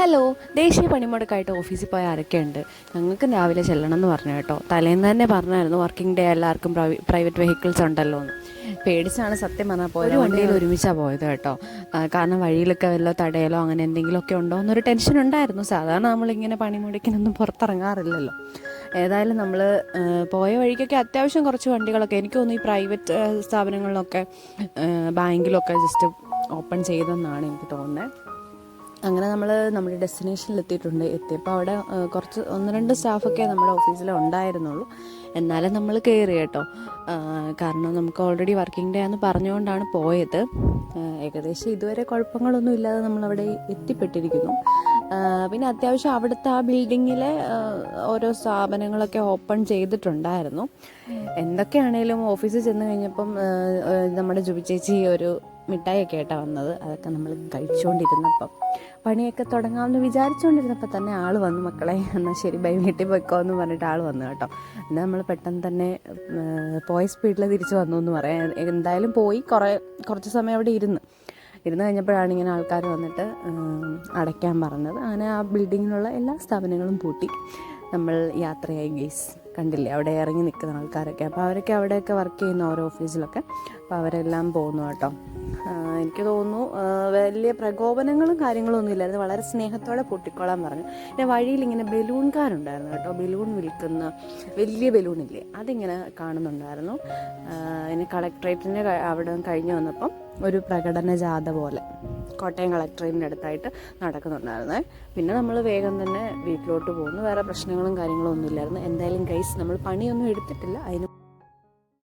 Hello ദേശീയ പണിമുടക്കായിട്ട് ഓഫീസിൽ പോയ ആരൊക്കെയുണ്ട്? ഞങ്ങൾക്ക് രാവിലെ ചെല്ലണം എന്ന് പറഞ്ഞു കേട്ടോ. തലേന്ന് തന്നെ പറഞ്ഞായിരുന്നു വർക്കിംഗ് ഡേ എല്ലാവർക്കും പ്രൈവറ്റ് വെഹിക്കിൾസ് ഉണ്ടല്ലോ എന്ന്. പേടിച്ചാണ് സത്യം പറഞ്ഞാൽ പോയത്. വണ്ടിയിൽ ഒരുമിച്ചാണ് പോയത് കേട്ടോ. കാരണം വഴിയിലൊക്കെ വല്ല തടയലോ അങ്ങനെ എന്തെങ്കിലുമൊക്കെ ഉണ്ടോ എന്നൊരു ടെൻഷൻ ഉണ്ടായിരുന്നു. സാധാരണ നമ്മളിങ്ങനെ പണിമുടക്കിനൊന്നും പുറത്തിറങ്ങാറില്ലല്ലോ. ഏതായാലും നമ്മൾ പോയ വഴിക്കൊക്കെ അത്യാവശ്യം കുറച്ച് വണ്ടികളൊക്കെ എനിക്ക് തോന്നുന്നു ഈ പ്രൈവറ്റ് സ്ഥാപനങ്ങളിലൊക്കെ ബാങ്കിലൊക്കെ ജസ്റ്റ് ഓപ്പൺ ചെയ്തെന്നാണ് എനിക്ക് തോന്നുന്നത് അങ്ങനെ നമ്മൾ നമ്മുടെ ഡെസ്റ്റിനേഷനിൽ എത്തിയിട്ടുണ്ട് എത്തിയപ്പോൾ അവിടെ കുറച്ച് ഒന്ന് രണ്ട് സ്റ്റാഫൊക്കെ നമ്മുടെ ഓഫീസിൽ ഉണ്ടായിരുന്നുള്ളൂ. എന്നാലും നമ്മൾ കയറി കേട്ടോ. കാരണം നമുക്ക് ഓൾറെഡി വർക്കിംഗ് ഡേ ആണെന്ന് പറഞ്ഞുകൊണ്ടാണ് പോയത്. ഏകദേശം ഇതുവരെ കുഴപ്പങ്ങളൊന്നും ഇല്ലാതെ നമ്മളവിടെ എത്തിപ്പെട്ടിരിക്കുന്നു. പിന്നെ അത്യാവശ്യം അവിടുത്തെ ആ ബിൽഡിങ്ങിലെ ഓരോ സ്ഥാപനങ്ങളൊക്കെ ഓപ്പൺ ചെയ്തിട്ടുണ്ടായിരുന്നു. എന്തൊക്കെയാണേലും ഓഫീസിൽ ചെന്ന് കഴിഞ്ഞപ്പം നമ്മുടെ ജുബി ചേച്ചി ഒരു മിഠായിയൊക്കെ ആയിട്ടാണ് വന്നത്. അതൊക്കെ നമ്മൾ കഴിച്ചുകൊണ്ടിരുന്നപ്പം പണിയൊക്കെ തുടങ്ങാമെന്ന് വിചാരിച്ചുകൊണ്ടിരുന്നപ്പോൾ തന്നെ ആൾ വന്നു മക്കളെ. എന്നാൽ ശരി ബൈ വീട്ടിൽ പോയിക്കോ എന്ന് പറഞ്ഞിട്ട് ആൾ വന്നു കേട്ടോ. എന്നാൽ നമ്മൾ പെട്ടെന്ന് തന്നെ പോയ സ്പീഡിൽ തിരിച്ച് വന്നു എന്ന് പറയാം. എന്തായാലും പോയി കുറേ കുറച്ച് സമയം അവിടെ ഇരുന്ന്. ഇരുന്ന് കഴിഞ്ഞപ്പോഴാണ് ഇങ്ങനെ ആൾക്കാർ വന്നിട്ട് അടയ്ക്കാൻ പറഞ്ഞത്. അങ്ങനെ ആ ബിൽഡിങ്ങിലുള്ള എല്ലാ സ്ഥാപനങ്ങളും പൂട്ടി. നമ്മൾ യാത്രയായി ഗെയ്സ് കണ്ടില്ലേ? അവിടെ ഇറങ്ങി നിൽക്കുന്ന ആൾക്കാരൊക്കെ. അപ്പോൾ അവരൊക്കെ അവിടെയൊക്കെ വർക്ക് ചെയ്യുന്ന ഓരോ ഓഫീസിലൊക്കെ അപ്പോൾ അവരെല്ലാം പോകുന്നു കേട്ടോ. എനിക്ക് തോന്നുന്നു വലിയ പ്രകോപനങ്ങളും കാര്യങ്ങളും ഒന്നും ഇല്ലായിരുന്നു. വളരെ സ്നേഹത്തോടെ പൊട്ടിക്കോളാൻ പറഞ്ഞു. പിന്നെ വഴിയിൽ ഇങ്ങനെ ബലൂൺകാരുണ്ടായിരുന്നു കേട്ടോ. ബലൂൺ വിൽക്കുന്ന വലിയ ബലൂണില്ലേ? അതിങ്ങനെ കാണുന്നുണ്ടായിരുന്നു. ഇനി കളക്ട്രേറ്റിന്റെ അവിടെ കഴിഞ്ഞ് വന്നപ്പം ഒരു പ്രകടന ജാഥ പോലെ. കോട്ടയം കളക്ടറേറ്റിന്റെ അടുത്തായിട്ട് നടക്കുന്നുണ്ടായിരുന്നേ. പിന്നെ നമ്മൾ വേഗം തന്നെ വീട്ടിലോട്ട് പോകുന്നു. വേറെ പ്രശ്നങ്ങളും കാര്യങ്ങളും ഒന്നുമില്ലായിരുന്നു. എന്തായാലും ഗൈസ് നമ്മൾ പണിയൊന്നും എടുത്തിട്ടില്ല. അതിന്